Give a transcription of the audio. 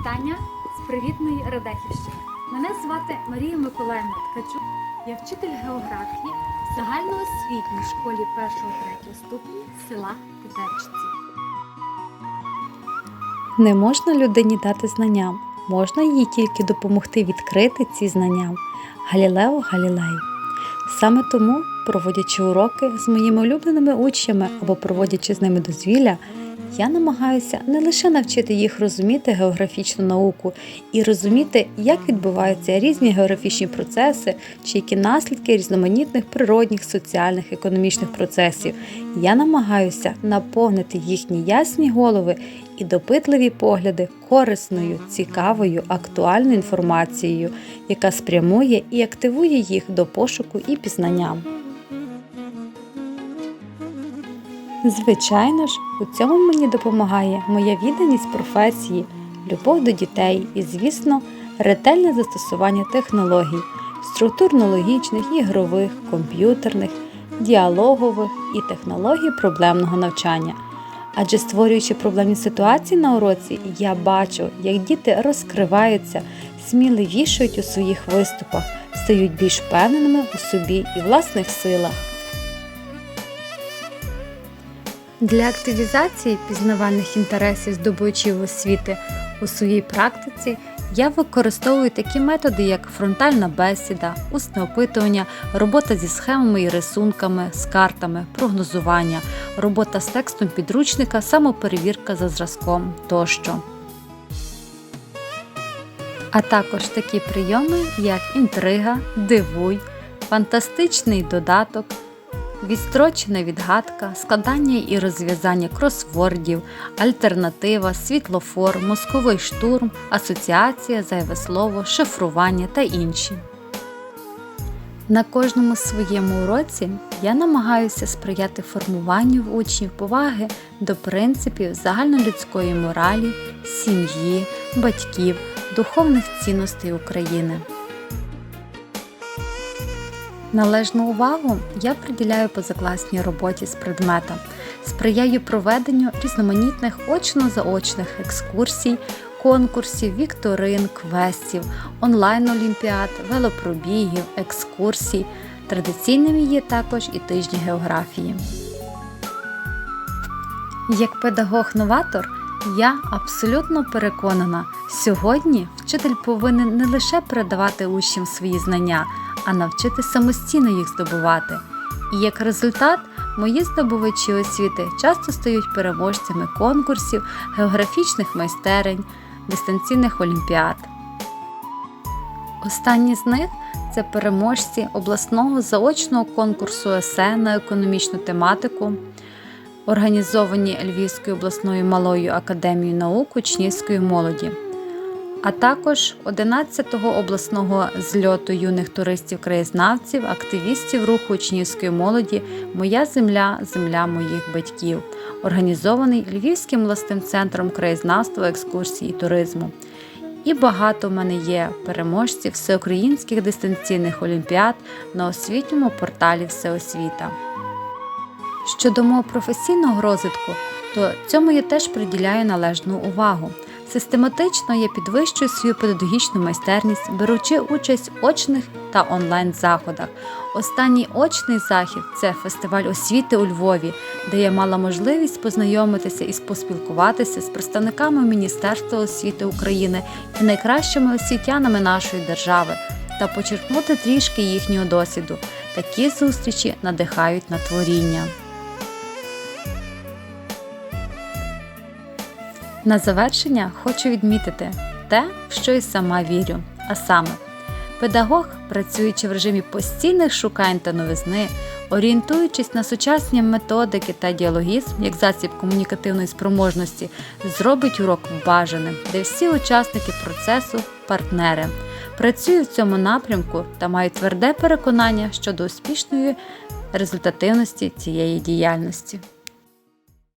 Вітання з привітної Радехівщини. Мене звати Марія Миколаївна Ткачук. Я вчитель географії в загальноосвітній школі 1-3 ступені села Тетерчиці. Не можна людині дати знання, можна їй тільки допомогти відкрити ці знання. Галілео Галілей. Саме тому, проводячи уроки з моїми улюбленими учнями або проводячи з ними дозвілля, я намагаюся не лише навчити їх розуміти географічну науку і розуміти, як відбуваються різні географічні процеси чи які наслідки різноманітних природних, соціальних, економічних процесів. Я намагаюся наповнити їхні ясні голови і допитливі погляди корисною, цікавою, актуальною інформацією, яка спрямує і активує їх до пошуку і пізнання. Звичайно ж, у цьому мені допомагає моя відданість професії, любов до дітей і, звісно, ретельне застосування технологій, структурно-логічних, ігрових, комп'ютерних, діалогових і технологій проблемного навчання. Адже створюючи проблемні ситуації на уроці, я бачу, як діти розкриваються, сміливішують у своїх виступах, стають більш впевненими у собі і власних силах. Для активізації пізнавальних інтересів здобувачів освіти у своїй практиці я використовую такі методи, як фронтальна бесіда, усне опитування, робота зі схемами і рисунками, з картами, прогнозування, робота з текстом підручника, самоперевірка за зразком тощо. А також такі прийоми, як інтрига, дивуй, фантастичний додаток, відстрочена відгадка, складання і розв'язання кросвордів, альтернатива, світлофор, мозковий штурм, асоціація, зайве слово, шифрування та інші. На кожному своєму уроці я намагаюся сприяти формуванню в учнів поваги до принципів загальнолюдської моралі, сім'ї, батьків, духовних цінностей України. Належну увагу я приділяю позакласній роботі з предметом, сприяю проведенню різноманітних очно-заочних екскурсій, конкурсів, вікторин, квестів, онлайн-олімпіад, велопробігів, екскурсій. Традиційними є також і тижні географії. Як педагог-новатор я абсолютно переконана, сьогодні вчитель повинен не лише передавати учням свої знання, а навчити самостійно їх здобувати. І як результат, мої здобувачі освіти часто стають переможцями конкурсів, географічних майстерень, дистанційних олімпіад. Останні з них це переможці обласного заочного конкурсу есе на економічну тематику, організовані Львівською обласною малою академією наук учнівської молоді а також 11-го обласного зльоту юних туристів-краєзнавців, активістів руху учнівської молоді Моя земля земля моїх батьків, організований Львівським обласним центром краєзнавства, екскурсії і туризму. І багато в мене є переможців всеукраїнських дистанційних олімпіад на освітньому порталі Всеосвіта. Щодо мого професійного розвитку, то цьому я теж приділяю належну увагу. Систематично я підвищую свою педагогічну майстерність, беручи участь в очних та онлайн заходах. Останній очний захід це фестиваль освіти у Львові, де я мала можливість познайомитися і поспілкуватися з представниками Міністерства освіти України і найкращими освітянами нашої держави та почерпнути трішки їхнього досвіду. Такі зустрічі надихають на творіння. На завершення хочу відмітити те, в що і сама вірю. А саме, педагог, працюючи в режимі постійних шукань та новизни, орієнтуючись на сучасні методики та діалогізм як засіб комунікативної спроможності, зробить урок бажаним, де всі учасники процесу партнери. Працюю в цьому напрямку та маю тверде переконання щодо успішної результативності цієї діяльності.